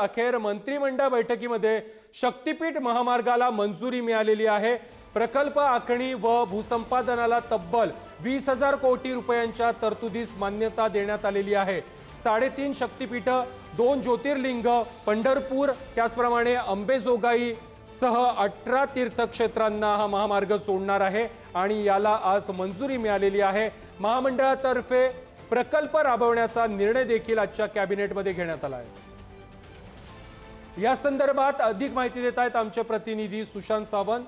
अखेर मंत्रिमंडळ बैठकीमध्ये शक्तीपीठ महामार्गाला मंजुरी मिळालेली आहे. प्रकल्प आखणी व भूसंपादनाला तब्बल वीस हजार कोटी रुपयांच्या तरतुदीस मान्यता देण्यात आलेली आहे. साडेतीन शक्तीपीठ दोन ज्योतिर्लिंग पंढरपूर त्याचप्रमाणे अंबेजोगाई सह अठरा तीर्थक्षेत्रांना हा महामार्ग जोडणार आहे आणि याला आज मंजुरी मिळालेली आहे. महामंडळातर्फे प्रकल्प राबवण्याचा निर्णय देखील आजच्या कॅबिनेटमध्ये घेण्यात आला आहे. या संदर्भात अधिक माहिती देत आहेत आमचे प्रतिनिधी सुशांत सावंत.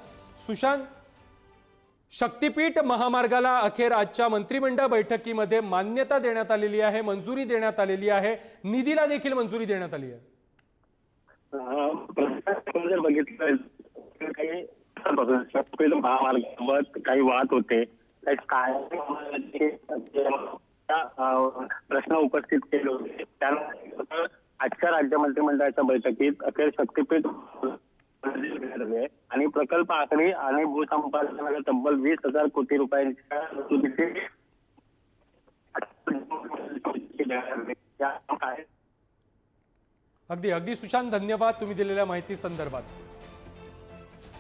सुशांत शक्तीपीठ महामार्गाला अखेर आजच्या मंत्रिमंडळ बैठकीमध्ये मान्यता देण्यात आलेली आहे मंजुरी देण्यात आलेली आहे. निधीला देखील मंजुरी देण्यात आली आहे. जर बघितलं काही महामार्गाबाबत काही वाद होते. काय प्रश्न उपस्थित केले होते? त्यानंतर आजच्या राज्य मंत्रिमंडळाच्या बैठकीत अखेर शक्तीपीठ आणि प्रकल्प आखणी आणि भूसंपादनाला तब्बल वीस हजार कोटी रुपयांच्या अगदी अगदी सुशांत धन्यवाद तुम्ही दिलेल्या माहिती संदर्भात.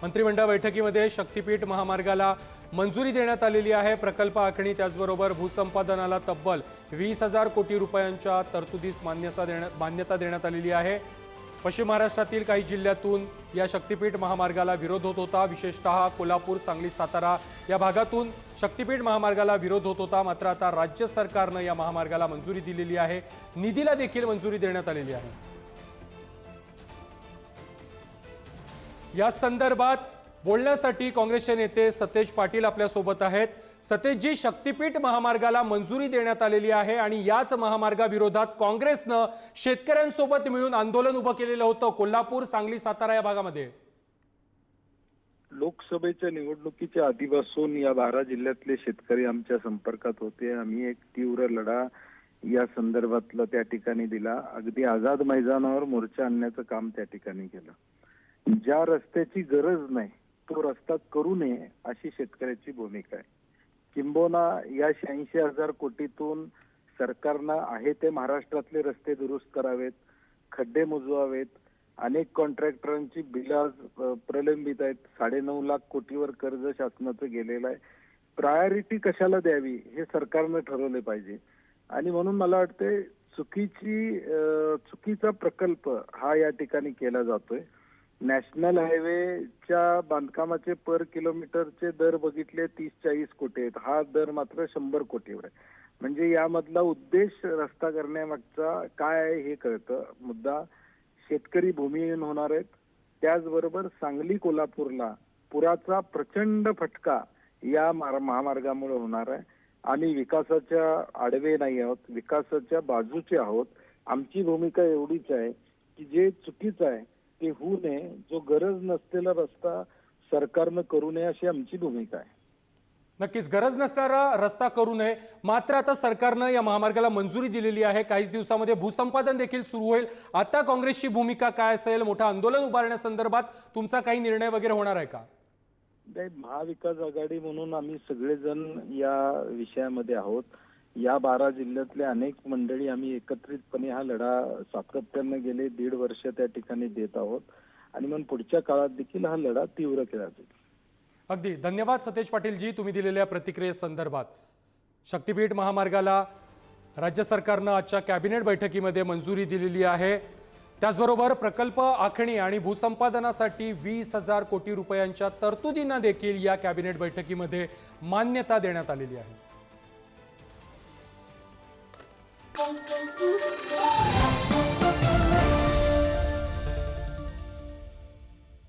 मंत्रिमंडळ बैठकीमध्ये शक्तीपीठ महामार्गाला मंजुरी देण्यात आलेली आहे. प्रकल्प आखणी त्याचबरोबर भूसंपादनाला तब्बल वीस हजार कोटी रुपयांच्या तरतुदीस मान्यता देण्यात मान्यता देण्यात आलेली आहे. पश्चिम महाराष्ट्रातील काही जिल्ह्यातून या शक्तीपीठ महामार्गाला विरोध होत होता. विशेषतः कोल्हापूर सांगली सातारा या भागातून शक्तीपीठ महामार्गाला विरोध होत होता. मात्र आता राज्य सरकारनं या महामार्गाला मंजुरी दिलेली आहे. निधीला देखील मंजुरी देण्यात आलेली आहे. या संदर्भात बोलण्यासाठी काँग्रेसचे नेते सतेज पाटील आपल्यासोबत आहेत. सतेजजी शक्तीपीठ महामार्गाला मंजुरी देण्यात आलेली आहे आणि याच महामार्गाविरोधात काँग्रेसनं शेतकऱ्यांसोबत मिळून आंदोलन उभं केलेलं होतं. कोल्हापूर सांगली सातारा या भागामध्ये. लोकसभेच्या निवडणुकीच्या आधीपासून या बारा जिल्ह्यातले शेतकरी आमच्या संपर्कात होते. आम्ही एक तीव्र लढा या संदर्भातला त्या ठिकाणी दिला. अगदी आझाद मैदानावर मोर्चा आणण्याचं काम त्या ठिकाणी केलं. ज्या रस्त्याची गरज नाही तो रस्ता करू नये अशी शेतकऱ्याची भूमिका आहे. किंबोना या शहाऐंशी हजार कोटीतून सरकारनं आहे ते महाराष्ट्रातले रस्ते दुरुस्त करावेत खड्डे मुजवावेत अनेक कॉन्ट्रॅक्टरांची बिलं प्रलंबित आहेत. साडेनऊ लाख कोटीवर कर्ज शासनाचं गेलेलं आहे. प्रायोरिटी कशाला द्यावी हे सरकारनं ठरवले पाहिजे. आणि म्हणून मला वाटते चुकीची चुकीचा प्रकल्प हा या ठिकाणी केला जातोय. नॅशनल हायवेच्या बांधकामाचे पर किलोमीटरचे दर बघितले तीस चाळीस कोटी आहेत. हा दर मात्र शंभर कोटीवर आहे. म्हणजे यामधला उद्देश रस्ता करण्यामागचा काय आहे हे कळतं. मुद्दा शेतकरी भूमिहीन होणार आहेत. त्याचबरोबर सांगली कोल्हापूरला पुराचा प्रचंड फटका या महामार्गामुळे होणार आहे. आम्ही विकासाच्या आडवे नाही आहोत विकासाच्या बाजूचे आहोत. आमची भूमिका एवढीच आहे की जे चुकीचं आहे ते होऊ नये. जो गरज नसलेला रस्ता सरकारनं करू नये अशी आमची भूमिका आहे. नक्कीच गरज नसणारा रस्ता करू नये. मात्र आता सरकारनं या महामार्गाला मंजुरी दिलेली आहे. काहीच दिवसामध्ये भूसंपादन देखील सुरू होईल. आता काँग्रेसची भूमिका काय असेल? मोठं आंदोलन उभारण्यासंदर्भात तुमचा काही निर्णय वगैरे होणार आहे का? नाही महाविकास आघाडी म्हणून आम्ही सगळेजण या विषयामध्ये आहोत. या बारा जिल्ह्यातल्या अनेक मंडळी आम्ही एकत्रितपणे हा लढा सातत्यानं गेले दीड वर्ष त्या ठिकाणी देत आहोत. आणि मग पुढच्या काळात देखील हा लढा तीव्र केला जाईल. अगदी. धन्यवाद सतेज पाटीलजी तुम्ही दिलेल्या प्रतिक्रियेसंदर्भात शक्तीपीठ महामार्गाला राज्य सरकारनं आजच्या कॅबिनेट बैठकीमध्ये मंजुरी दिलेली आहे. त्याचबरोबर प्रकल्प आखणी आणि भूसंपादनासाठी वीस हजार कोटी रुपयांच्या तरतुदींना देखील या कॅबिनेट बैठकीमध्ये मान्यता देण्यात आलेली आहे. Bom, bom, bom, bom.